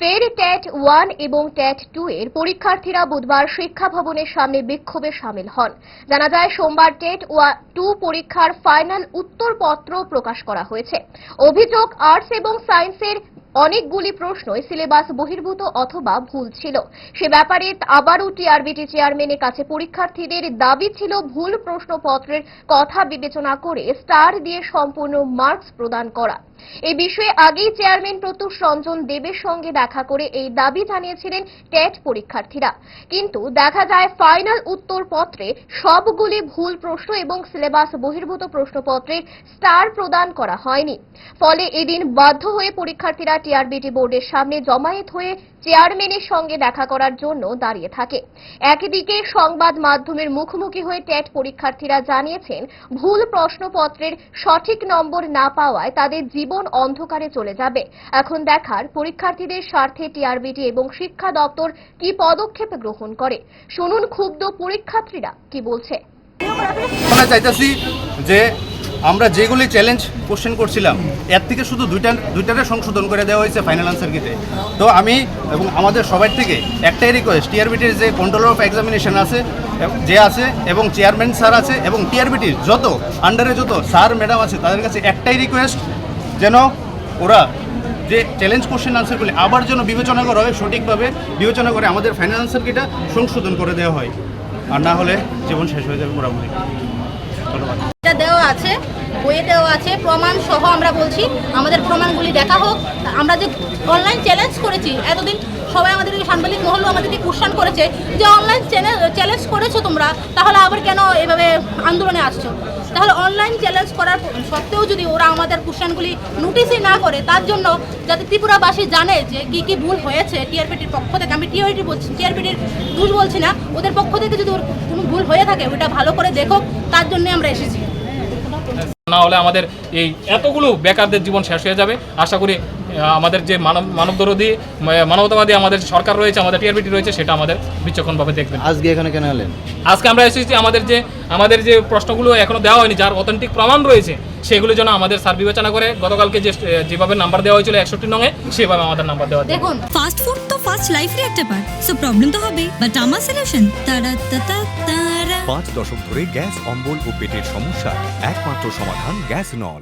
ফের ট্যাট ওয়ান এবং ট্যাট টু এর পরীক্ষার্থীরা বুধবার শিক্ষা ভবনের সামনে বিক্ষোভে সামিল হন। জানা যায়, সোমবার টেট টু পরীক্ষার ফাইনাল উত্তরপত্র প্রকাশ করা হয়েছে। অভিযোগ, আর্টস এবং সায়েন্সের অনেকগুলি প্রশ্নই সিলেবাস বহির্ভূত অথবা ভুল ছিল। সে ব্যাপারে আবারও টিআরবিটি চেয়ারম্যানের কাছে পরীক্ষার্থীদের দাবি ছিল, ভুল প্রশ্নপত্রের কথা বিবেচনা করে স্টার দিয়ে সম্পূর্ণ মার্কস প্রদান করা। এই বিষয়ে আগেই চেয়ারম্যান প্রত্যুষ রঞ্জন দেবের সঙ্গে দেখা করে এই দাবি জানিয়েছিলেন টেট পরীক্ষার্থীরা। কিন্তু দেখা যায় ফাইনাল উত্তরপত্রে সবগুলি ভুল প্রশ্ন এবং সিলেবাস বহির্ভূত প্রশ্নপত্রের স্টার প্রদান করা হয়নি। ফলে এদিন বাধ্য হয়ে পরীক্ষার্থীরা টিআরবিটি বোর্ডের সামনে জমায়েত হয়ে চেয়ারম্যানের সঙ্গে দেখা করার জন্য দাঁড়িয়ে থাকে। একদিকে সংবাদ মাধ্যমের মুখোমুখি হয়ে টেট পরীক্ষার্থীরা জানিয়েছেন, ভুল প্রশ্নপত্রের সঠিক নম্বর না পাওয়ায় তাদের জীবন অন্ধকারে চলে যাবে। এখন দেখার পরীক্ষার্থীদের স্বার্থে টিআরবিটি এবং শিক্ষা দপ্তর কি পদক্ষেপ গ্রহণ করে? শুনুন ক্ষুব্ধ পরীক্ষার্থীরা কি বলছে। আমরা চাইতেছি যে আমরা যেগুলি চ্যালেঞ্জ কোশ্চেন করছিলাম, এর থেকে শুধু দুইটা, দুইটারে সংশোধন করে দেওয়া হয়েছে ফাইনাল আনসার কিতে তো। আমি এবং আমাদের সবার থেকে একটাই রিকোয়েস্ট টিআরবিটির যে কন্ট্রোলার অফ এক্সামিনেশন আছে, যে আছে এবং চেয়ারম্যান স্যার আছে এবং টিআরবিটির যত আন্ডারে যত স্যার ম্যাডাম আছে, তাদের কাছে একটাই রিকোয়েস্ট যেন ওরা যে চ্যালেঞ্জ কোশ্চেন আনসারগুলি আবার যেন বিবেচনা করা হয় সঠিকভাবে, বিবেচনা করে আমাদের ফাইনাল আনসার কিটা সংশোধন করে দেওয়া হয়। আর না হলে জীবন শেষ হয়ে যাবে পুরোপুরি ধন্যবাদ। এটা দেওয়া আছে, বইয়ে দেওয়া আছে প্রমাণ সহ আমরা বলছি, আমাদের প্রমাণগুলি দেখা হোক। আমরা যে অনলাইন চ্যালেঞ্জ করেছি, এতদিন সবাই আমাদেরকে সাংবাদিক মহল আমাদেরকে কোশ্চান করেছে যে অনলাইন চ্যালেঞ্জ করেছ তোমরা, তাহলে আবার কেন এভাবে আন্দোলনে আসছো? তাহলে অনলাইন চ্যালেঞ্জ করার সত্ত্বেও যদি ওরা আমাদের কোশ্চেনগুলি নোটিসই না করে, তার জন্য যাতে ত্রিপুরাবাসী জানে যে কী কী ভুল হয়েছে টিআরপিটির পক্ষ থেকে। আমি টিআরপি বলছি, টিআরপিটির ভুল বলছি না, ওদের পক্ষ থেকে যদি ওর কোনো ভুল হয়ে থাকে ওটা ভালো করে দেখো, তার জন্য আমরা এসেছি। না হলে আমাদের এই এতগুলো বেকারদের জীবন শেষ হয়ে যাবে। আশা করি আমাদের যে মানব মানবদরদী মানবতাবাদী আমাদের সরকার রয়েছে আমাদের টিআরবিটি রয়েছে সেটা আমাদের বিচক্ষণভাবে দেখবেন। আজকে এখানে কেন এলেন? আজকে আমরা এসেছি আমাদের যে আমাদের যে প্রশ্নগুলো এখনও দেওয়া হয়নি যার অথেন্টিক প্রমাণ রয়েছে সেগুলো যেন আমাদের স্যার বিবেচনা করে গতকালকে যে যেভাবে নাম্বার দেওয়া হয়েছিল একষট্টি নঙে সেভাবে আমাদের নাম্বার দেওয়া দেখুন ফাস্ট ফুড তো ফাস্ট লাইফের একটা পার্ট সো প্রবলেম তো হবে। বাট আমার সলিউশন তারা তারা তারা। পাঁচ দশক ধরে গ্যাস অম্বল ও পেটের সমস্যা একমাত্র সমাধান গ্যাস নল।